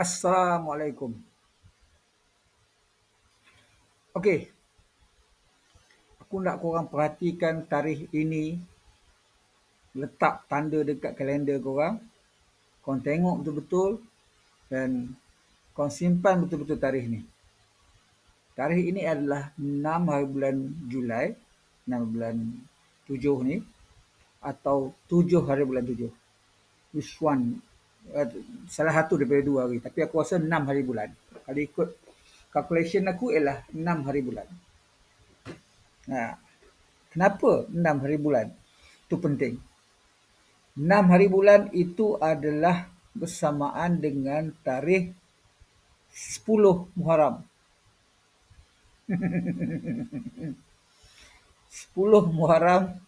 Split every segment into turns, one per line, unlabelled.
Assalamualaikum. Okey. Aku nak korang perhatikan tarikh ini. Letak tanda dekat kalender korang. Korang tengok betul-betul dan korang simpan betul-betul tarikh ni. Tarikh ini adalah 6 hari bulan Julai, 6 bulan 7 ni atau 7 hari bulan 7. Which one? Uh, salah satu daripada dua hari. Tapi aku rasa 6 hari bulan. Kalau ikut calculation aku ialah 6 hari bulan. Nah, kenapa 6 hari bulan? Itu penting. 6 hari bulan itu adalah bersamaan dengan tarikh 10 Muharram. 10 Muharram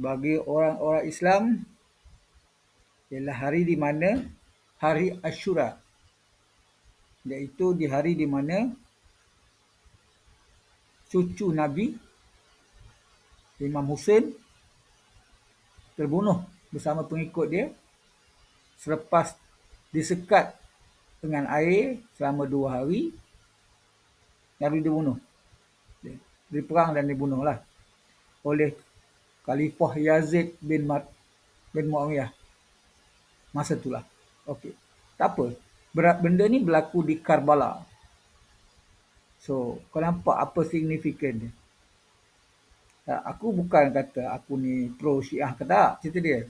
bagi orang-orang Islam ialah hari di mana hari Ashura. Iaitu di hari di mana cucu Nabi Imam Hussein terbunuh bersama pengikut dia selepas disekat dengan air selama dua hari Nabi dibunuh diperang dan dibunuhlah oleh Khalifah Yazid bin Mat bin Muawiyah masa itulah okey tak apa benda ni berlaku di Karbala So, kau nampak apa signifikan dia? Tak, aku bukan kata aku ni pro syiah ke tak, cerita dia.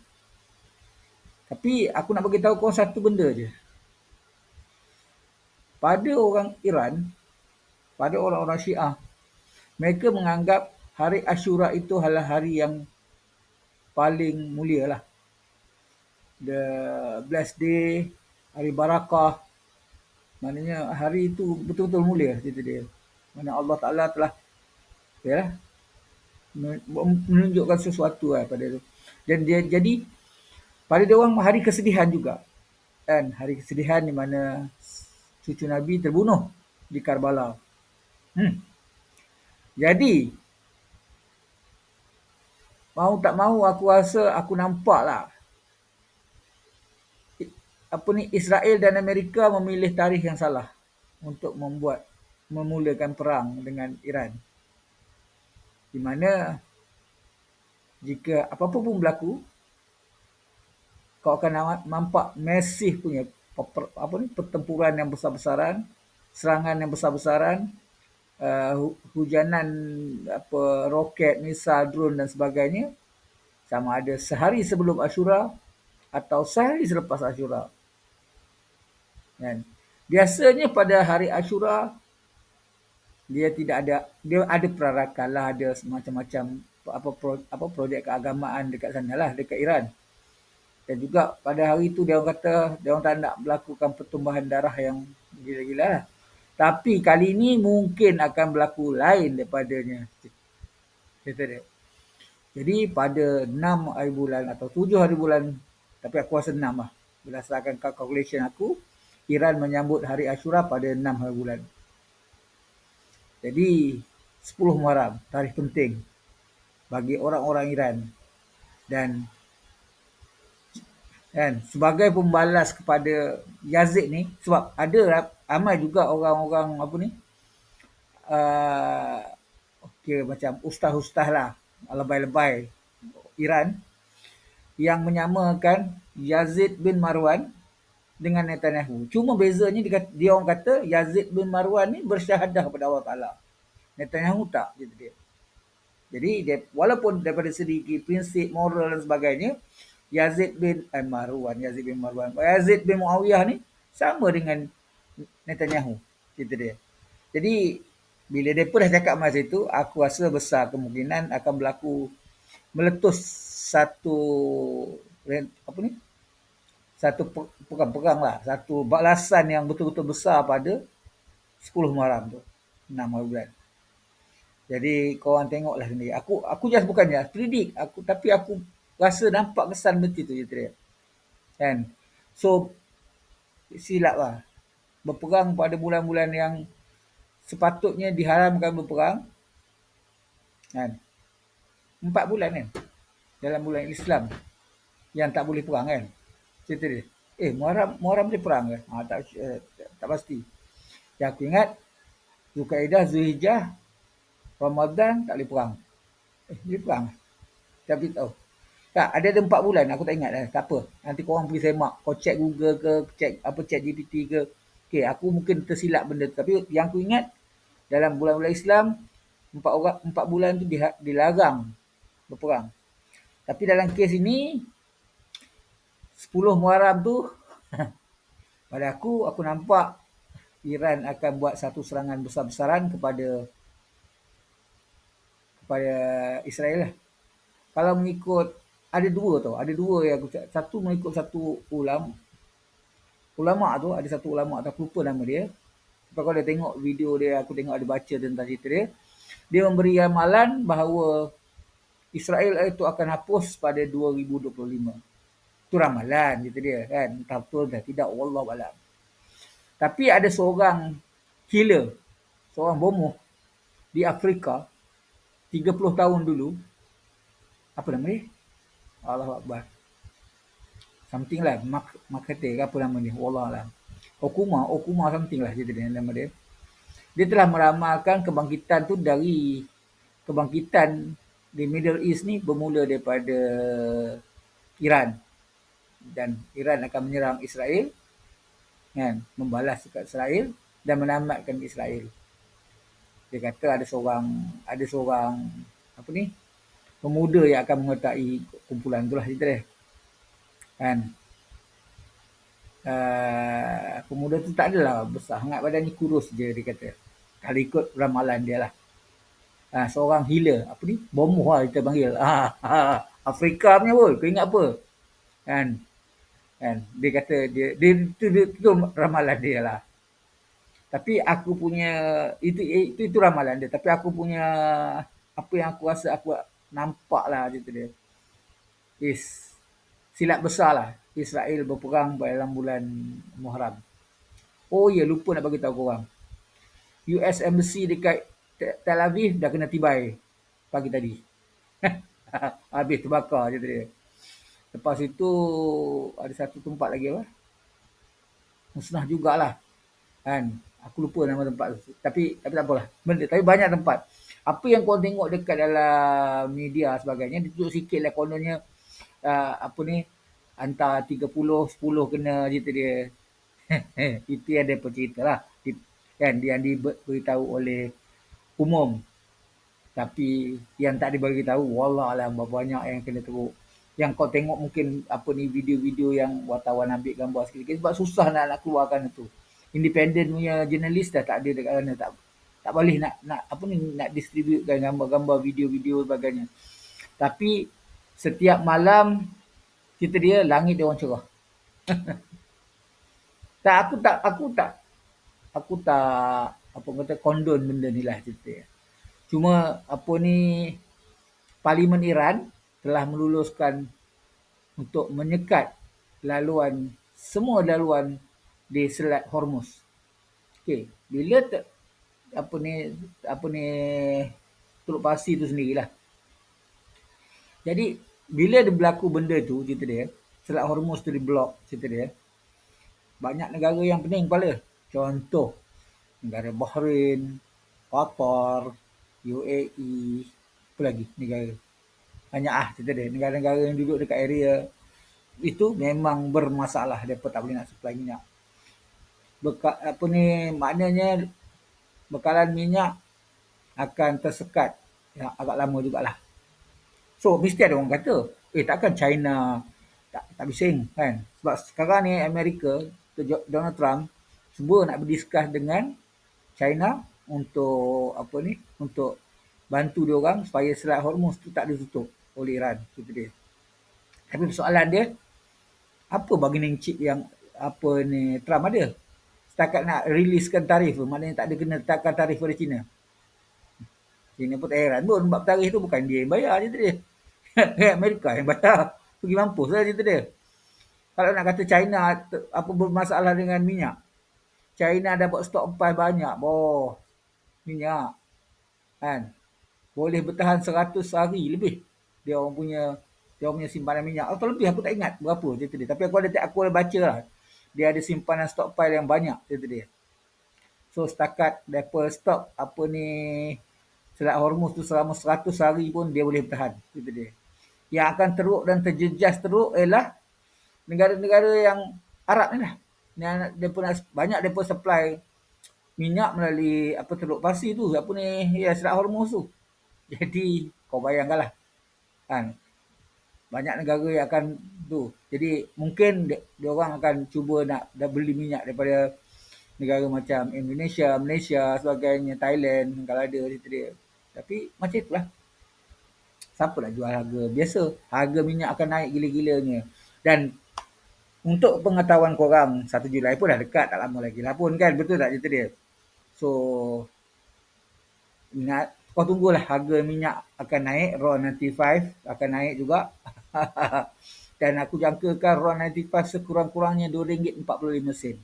Tapi aku nak bagi tahu kau satu benda je. Pada orang Iran, pada orang-orang syiah, mereka menganggap hari Ashura itu adalah hari yang paling mulia lah. The blessed day, hari barakah, Maknanya hari itu betul-betul mulia cerita dia. Mana Allah Taala telah ya menunjukkan sesuatu lah pada itu. Dan dia jadi pada dia orang hari kesedihan juga. Kan hari kesedihan di mana cucu Nabi terbunuh di Karbala. Hmm. Jadi mau tak mau aku rasa aku nampak lah apa ni Israel dan Amerika memilih tarikh yang salah untuk membuat memulakan perang dengan Iran. Di mana jika apa-apa pun berlaku kau akan nampak masif punya apa ni pertempuran yang besar-besaran, serangan yang besar-besaran, uh, hujanan apa roket, misal, drone dan sebagainya sama ada sehari sebelum Ashura atau sehari selepas Ashura. Kan? Biasanya pada hari Ashura dia tidak ada dia ada perarakan lah ada macam-macam apa pro, apa projek keagamaan dekat sana lah dekat Iran. Dan juga pada hari itu dia orang kata dia orang tak nak melakukan pertumbuhan darah yang gila-gila lah. Tapi kali ini mungkin akan berlaku lain daripadanya. Kata dia. Jadi pada 6 hari bulan atau 7 hari bulan tapi aku rasa 6 lah. Berdasarkan calculation aku Iran menyambut hari Ashura pada 6 hari bulan. Jadi 10 Muharram, tarikh penting bagi orang-orang Iran dan kan sebagai pembalas kepada Yazid ni sebab ada ramai juga orang-orang apa ni uh, okey macam ustaz-ustaz lah lebay-lebay Iran yang menyamakan Yazid bin Marwan dengan Netanyahu. Cuma bezanya dia, dia orang kata Yazid bin Marwan ni bersyahadah kepada Allah Taala. Netanyahu tak gitu dia. Jadi dia, walaupun daripada segi prinsip moral dan sebagainya Yazid bin eh, Marwan, Yazid bin Marwan, Yazid bin Muawiyah ni sama dengan Netanyahu gitu dia. Jadi bila dia pun dah cakap masa itu, aku rasa besar kemungkinan akan berlaku meletus satu apa ni satu perang-perang lah. Satu balasan yang betul-betul besar pada 10 Muharram tu. 6 hari bulan. Jadi korang tengoklah sendiri. Aku aku just bukannya predict. Aku, tapi aku rasa nampak kesan betul tu je dia. Kan? So, silap lah. Berperang pada bulan-bulan yang sepatutnya diharamkan berperang. Kan? Empat bulan kan? Dalam bulan Islam. Yang tak boleh perang kan? Cerita dia. Eh, Muharram, Muharram dia perang ke? Ha, tak, uh, tak, pasti. Yang aku ingat, Zulkaidah, Zulhijjah, Ramadan tak boleh perang. Eh, dia perang. Tapi tahu. Tak, ada ada empat bulan. Aku tak ingat dah. Tak apa. Nanti korang pergi semak. Kau check Google ke, check apa chat GPT ke. Okay, aku mungkin tersilap benda tu. Tapi yang aku ingat, dalam bulan-bulan Islam, empat orang empat bulan tu dilarang berperang. Tapi dalam kes ini, 10 Muharram tu, pada aku, aku nampak Iran akan buat satu serangan besar-besaran kepada kepada Israel lah. Kalau mengikut ada dua tau, ada dua yang aku cakap. Satu mengikut satu ulama. Ulama tu ada satu ulama tak lupa nama dia. Sebab kalau dia tengok video dia, aku tengok ada baca tentang cerita dia. Dia memberi amalan bahawa Israel itu akan hapus pada 2025. Itu ramalan cerita dia kan. Entah betul dah tidak wallah alam. Tapi ada seorang killer, seorang bomoh di Afrika 30 tahun dulu. Apa nama dia? Allah Akbar. Something lah. Mak Makate ke apa nama dia. Wallah lah. Okuma. Okuma something lah cerita dia nama dia. Dia telah meramalkan kebangkitan tu dari kebangkitan di Middle East ni bermula daripada Iran. Dan Iran akan menyerang Israel. Kan, membalas dekat Israel dan menamatkan Israel. Dia kata ada seorang ada seorang apa ni pemuda yang akan mengertai kumpulan itulah cerita dia. Kan? Uh, pemuda tu tak adalah besar sangat badan ni kurus je dia kata. Kalau ikut ramalan dia lah. Uh, seorang healer. Apa ni? Bomoh lah kita panggil. Uh, uh, Afrika punya pun. Kau ingat apa? Kan? Kan? Dia kata dia, dia, itu, itu, itu ramalan dia lah. Tapi aku punya itu, itu itu ramalan dia. Tapi aku punya apa yang aku rasa aku nampak lah cerita dia. Is silap besar lah. Israel berperang dalam bulan Muharram. Oh ya, lupa nak bagi tahu korang. US Embassy dekat Tel Aviv dah kena tibai pagi tadi. Habis terbakar cerita dia. Lepas itu ada satu tempat lagi apa? Musnah jugalah. Kan? Aku lupa nama tempat tu. Tapi tapi tak apalah. Benda, tapi banyak tempat apa yang kau tengok dekat dalam media sebagainya tunjuk sikit lah kononnya uh, apa ni antara 30 10 kena cerita dia itu yang dia cerita lah kan yang diberitahu oleh umum tapi yang tak diberitahu wallah berapa banyak yang kena teruk yang kau tengok mungkin apa ni video-video yang wartawan ambil gambar sikit-sikit sebab susah nak nak keluarkan itu. Independent punya jurnalis dah tak ada dekat sana tak tak boleh nak nak apa ni nak distributekan gambar-gambar video-video sebagainya. Tapi setiap malam kita dia langit dia orang cerah. Tak aku tak aku tak aku tak apa kata kondon benda ni lah cerita. Cuma apa ni parlimen Iran telah meluluskan untuk menyekat laluan semua laluan di Selat Hormuz. Okey, bila apa ni apa ni Teluk Pasi tu sendirilah. Jadi bila dia berlaku benda tu cerita dia, Selat Hormuz tu diblok cerita dia. Banyak negara yang pening kepala. Contoh negara Bahrain, Qatar, UAE, apa lagi negara. Banyak ah cerita dia. Negara-negara yang duduk dekat area itu memang bermasalah. Mereka tak boleh nak supply minyak. Beka, apa ni maknanya bekalan minyak akan tersekat ya, agak lama jugalah. So mesti ada orang kata, eh takkan China tak tak bising kan? Sebab sekarang ni Amerika, Donald Trump cuba nak berdiskus dengan China untuk apa ni? Untuk bantu dia orang supaya Selat Hormuz tu tak ditutup oleh Iran gitu dia. Tapi soalan dia apa bargaining chip yang apa ni Trump ada? setakat nak riliskan tarif maknanya tak ada kena letakkan tarif pada China. China pun tak heran pun sebab tarif tu bukan dia yang bayar je dia. Amerika yang bayar pergi mampus lah cerita dia. Kalau nak kata China apa bermasalah dengan minyak? China dapat stok empat banyak boh. Minyak. Kan? Boleh bertahan 100 hari lebih dia orang punya dia orang punya simpanan minyak atau lebih aku tak ingat berapa cerita dia tapi aku ada aku ada baca lah dia ada simpanan stockpile yang banyak itu dia. So setakat depa stop apa ni Selat Hormuz tu selama 100 hari pun dia boleh bertahan. Itu dia. Yang akan teruk dan terjejas teruk ialah negara-negara yang Arab ni lah. Yang dia pun banyak depa supply minyak melalui apa teluk Parsi tu, apa ni ya Selat Hormuz tu. Jadi kau bayangkanlah. Kan? Banyak negara yang akan tu. Jadi mungkin dia, orang akan cuba nak dah beli minyak daripada negara macam Indonesia, Malaysia, sebagainya, Thailand kalau ada situ dia. Tapi macam itulah. Siapa nak jual harga biasa? Harga minyak akan naik gila-gilanya. Dan untuk pengetahuan korang, 1 Julai pun dah dekat, tak lama lagi lah pun kan. Betul tak cerita dia? So, ingat, kau tunggulah harga minyak akan naik. RON 95 akan naik juga. Dan aku jangkakan RON 95 sekurang-kurangnya RM2.45.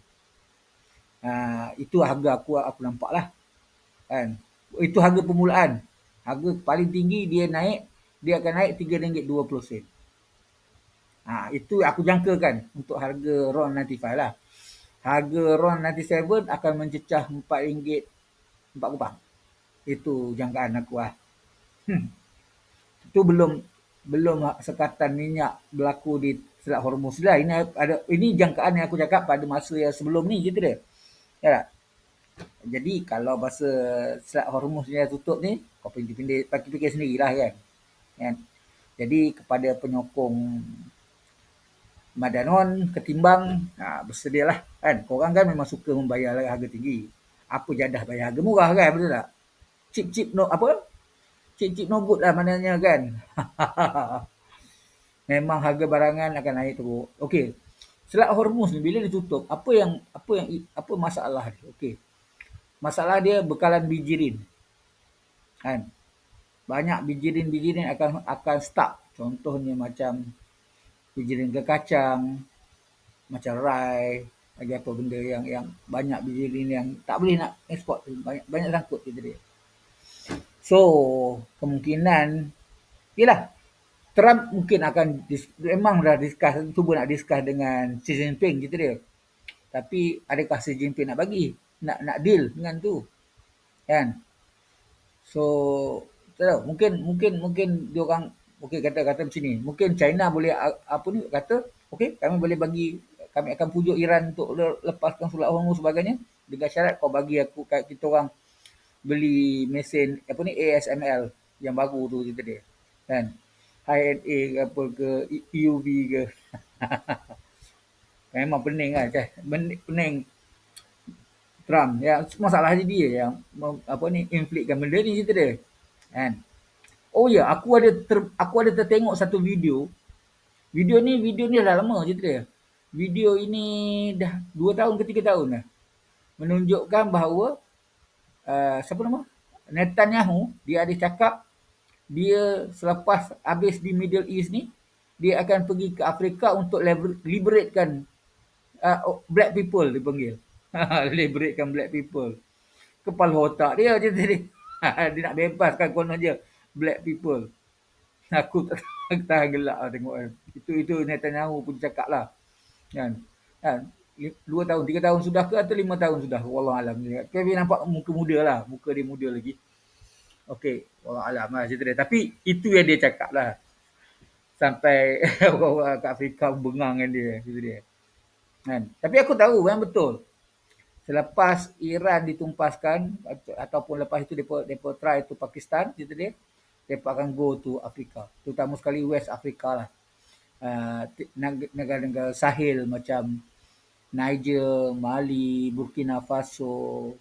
Uh, itu harga aku aku nampak lah. Kan? itu harga permulaan. Harga paling tinggi dia naik, dia akan naik RM3.20. Ha, itu aku jangkakan untuk harga RON 95 lah. Harga RON 97 akan mencecah RM4 4 kupang. Itu jangkaan aku lah. Hmm. Itu belum belum sekatan minyak berlaku di Selat Hormuz lah. Ini ada ini jangkaan yang aku cakap pada masa yang sebelum ni gitu dia. Ya tak? Jadi kalau bahasa Selat Hormuz dia tutup ni, kau pindah-pindah pakai fikir sendirilah kan. kan. Jadi kepada penyokong Madanon ketimbang ha, bersedialah kan. Korang kan memang suka membayar harga tinggi. Apa jadah bayar harga murah kan betul tak? Chip-chip no apa? Chip-chip no good lah maknanya kan. memang harga barangan akan naik teruk. Okey. Selat Hormuz ni bila ditutup, apa yang apa yang apa masalah dia? Okey. Masalah dia bekalan bijirin. Kan? Banyak bijirin-bijirin akan akan stuck. Contohnya macam bijirin ke kacang, macam rai, lagi apa benda yang yang banyak bijirin yang tak boleh nak ekspor banyak banyak sangkut kita dia. So, kemungkinan ialah Trump mungkin akan memang dah discuss cuba nak discuss dengan Xi Jinping gitu dia. Tapi adakah Xi Jinping nak bagi? nak nak deal dengan tu kan so tahu mungkin mungkin mungkin dia orang okey kata kata macam ni mungkin China boleh apa ni kata okey kami boleh bagi kami akan pujuk Iran untuk lepaskan surat Hormuz sebagainya dengan syarat kau bagi aku kita orang beli mesin apa ni ASML yang baru tu kita dia kan? HNA ke apa ke EUV ke. Memang pening kan pening. Trump ya masalah dia yang apa ni infliktkan benda ni cerita dia kan? Oh ya aku ada ter, aku ada tertengok satu video. Video ni video ni dah lama cerita dia. Video ini dah 2 tahun ke 3 tahun dah menunjukkan bahawa uh, siapa nama Netanyahu dia ada cakap dia selepas habis di Middle East ni dia akan pergi ke Afrika untuk liberatekan uh, black people dipanggil Liberatekan black people. Kepala otak dia je tadi. dia nak bebaskan konon je black people. Aku tak tahan gelak lah tengok kan. Itu itu Netanyahu pun cakap lah. Kan? kan? Dua tahun, tiga tahun sudah ke atau lima tahun sudah? Wallah alam. Kevin nampak muka muda lah. Muka dia muda lagi. Okey. Wallah alam lah cerita dia. Tapi itu yang dia cakap lah. Sampai orang-orang kat Afrika bengang dengan dia. Cerita dia. Kan? Tapi aku tahu yang betul selepas Iran ditumpaskan ataupun lepas itu depa depa try to Pakistan gitu dia depa akan go to Afrika terutama sekali West Afrika lah uh, negara-negara Sahel macam Niger, Mali, Burkina Faso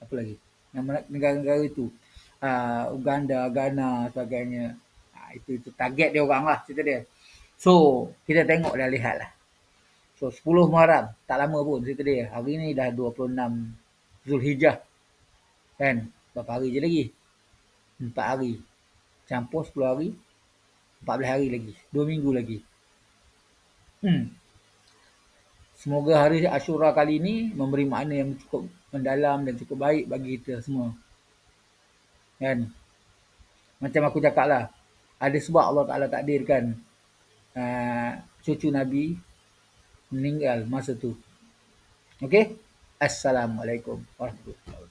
apa lagi negara-negara itu uh, Uganda, Ghana sebagainya uh, itu itu target dia orang lah cerita dia so kita tengok dah lihat lah So 10 Muharram, tak lama pun cerita dia. Hari ni dah 26 Zulhijjah. Kan? Berapa hari je lagi? 4 hari. Campur 10 hari. 14 hari lagi. 2 minggu lagi. Hmm. Semoga hari Ashura kali ini memberi makna yang cukup mendalam dan cukup baik bagi kita semua. Kan? Macam aku cakap lah. Ada sebab Allah Ta'ala takdirkan uh, cucu Nabi meninggal masa tu. Okey? Assalamualaikum warahmatullahi wabarakatuh.